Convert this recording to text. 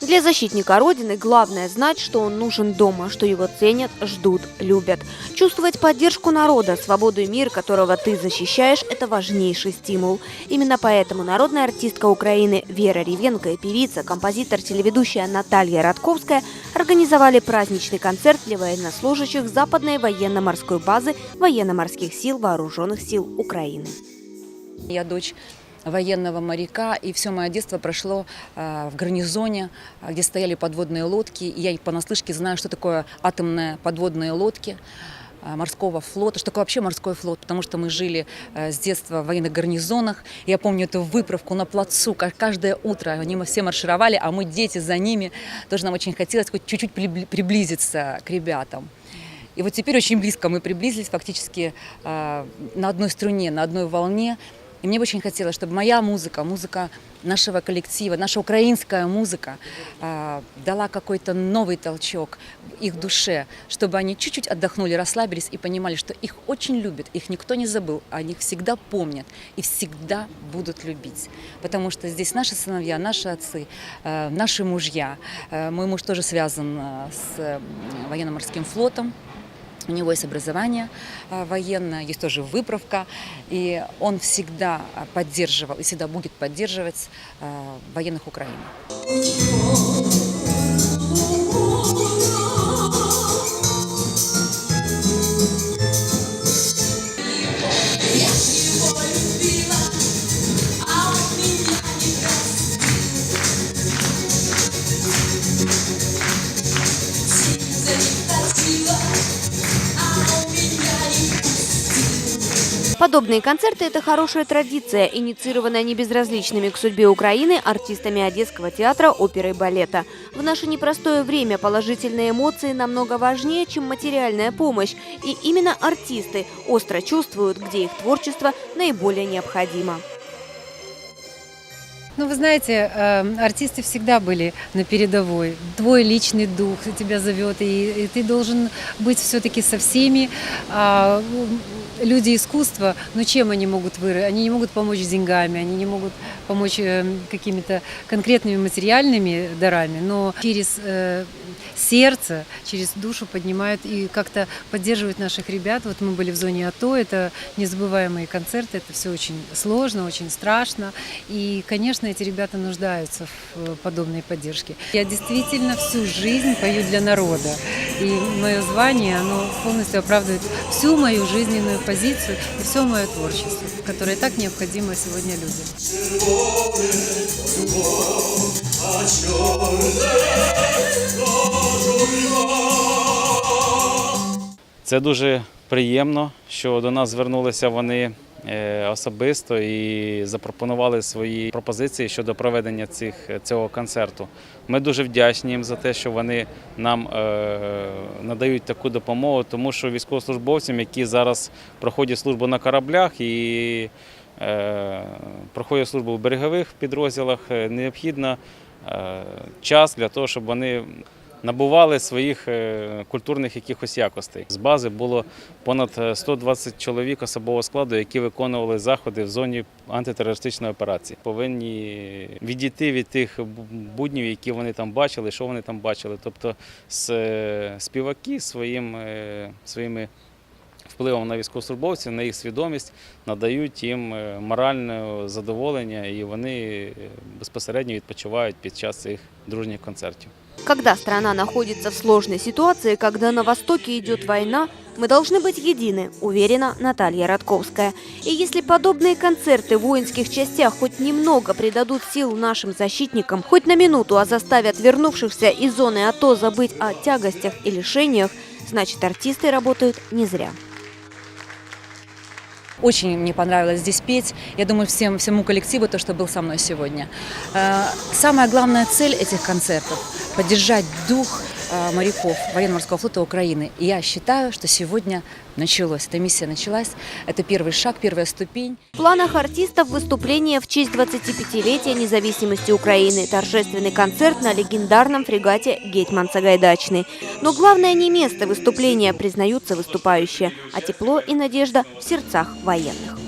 Для защитника Родины главное знать, что он нужен дома, что его ценят, ждут, любят. Чувствовать поддержку народа, свободу и мир, которого ты защищаешь, это важнейший стимул. Именно поэтому народная артистка Украины Вера Ревенко и певица, композитор, телеведущая Наталья Радковская организовали праздничный концерт для военнослужащих Западной военно-морской базы военно-морских сил Вооруженных сил Украины. Я дочь военного моряка, и все мое детство прошло э, в гарнизоне, э, где стояли подводные лодки. И я понаслышке знаю, что такое атомные подводные лодки э, морского флота, что такое вообще морской флот, потому что мы жили с детства в военных гарнизонах. Я помню эту выправку на плацу, как каждое утро они все маршировали, а мы дети за ними. Тоже нам очень хотелось хоть чуть-чуть прибли- приблизиться к ребятам. И вот теперь очень близко мы приблизились, фактически на одной струне, на одной волне. И мне бы очень хотелось, чтобы моя музыка, музыка нашего коллектива, наша украинская музыка э, дала какой-то новый толчок их душе, чтобы они чуть-чуть отдохнули, расслабились и понимали, что их очень любят, их никто не забыл, о них всегда помнят и всегда будут любить. Потому что здесь наши сыновья, наши отцы, э, наши мужья. Э, мой муж тоже связан э, с военно-морским флотом. У него есть образование э, военное, есть тоже выправка, и он всегда э, поддерживал и всегда будет поддерживать э, военных Украины. Подобные концерты – это хорошая традиция, инициированная небезразличными к судьбе Украины артистами Одесского театра оперы и балета. В наше непростое время положительные эмоции намного важнее, чем материальная помощь. И именно артисты остро чувствуют, где их творчество наиболее необходимо. Ну, вы знаете, э, артисты всегда были на передовой. Твой личный дух тебя зовет, и, и ты должен быть все-таки со всеми. М, люди искусства, ну чем они могут вырасти? Они не могут помочь деньгами, они не могут помочь э, какими-то конкретными материальными дарами, но через э, сердце, через душу поднимают и как-то поддерживают наших ребят. Вот мы были в зоне АТО, это незабываемые концерты, это все очень сложно, очень страшно. И, конечно, эти ребята нуждаются в э, подобной поддержке. Я действительно всю жизнь пою для народа. И мое звание, оно полностью оправдывает всю мою жизненную позицию и все мое творчество, которое так необходимо сегодня людям. Це дуже приємно, що до нас звернулися вони особисто і запропонували свої пропозиції щодо проведення цих, цього концерту. Ми дуже вдячні їм за те, що вони нам е, надають таку допомогу, тому що військовослужбовцям, які зараз проходять службу на кораблях і е, проходять службу в берегових підрозділах, е, необхідно е, час для того, щоб вони набували своїх е, культурних якихось якостей. З бази було понад е, 120 чоловік особового складу, які виконували заходи в зоні антитерористичної операції. Повинні відійти від тих буднів, які вони там бачили, що вони там бачили. Тобто е, співаки своїм, е, своїми впливом на військовослужбовців, на їх свідомість надають їм е, моральне задоволення, і вони е, безпосередньо відпочивають під час цих дружніх концертів. Когда страна находится в сложной ситуации, когда на Востоке идет война, мы должны быть едины, уверена Наталья Радковская. И если подобные концерты в воинских частях хоть немного придадут сил нашим защитникам, хоть на минуту, а заставят вернувшихся из зоны АТО забыть о тягостях и лишениях, значит артисты работают не зря. Очень мне понравилось здесь петь. Я думаю, всем, всему коллективу, то, что был со мной сегодня. Э, Самая главная цель этих концертов – поддержать дух моряков военно-морского флота Украины. И я считаю, что сегодня началось. Эта миссия началась. Это первый шаг, первая ступень. В планах артистов выступление в честь 25-летия независимости Украины, торжественный концерт на легендарном фрегате «Гетьман Сагайдачный». Но главное не место выступления, признаются выступающие, а тепло и надежда в сердцах военных.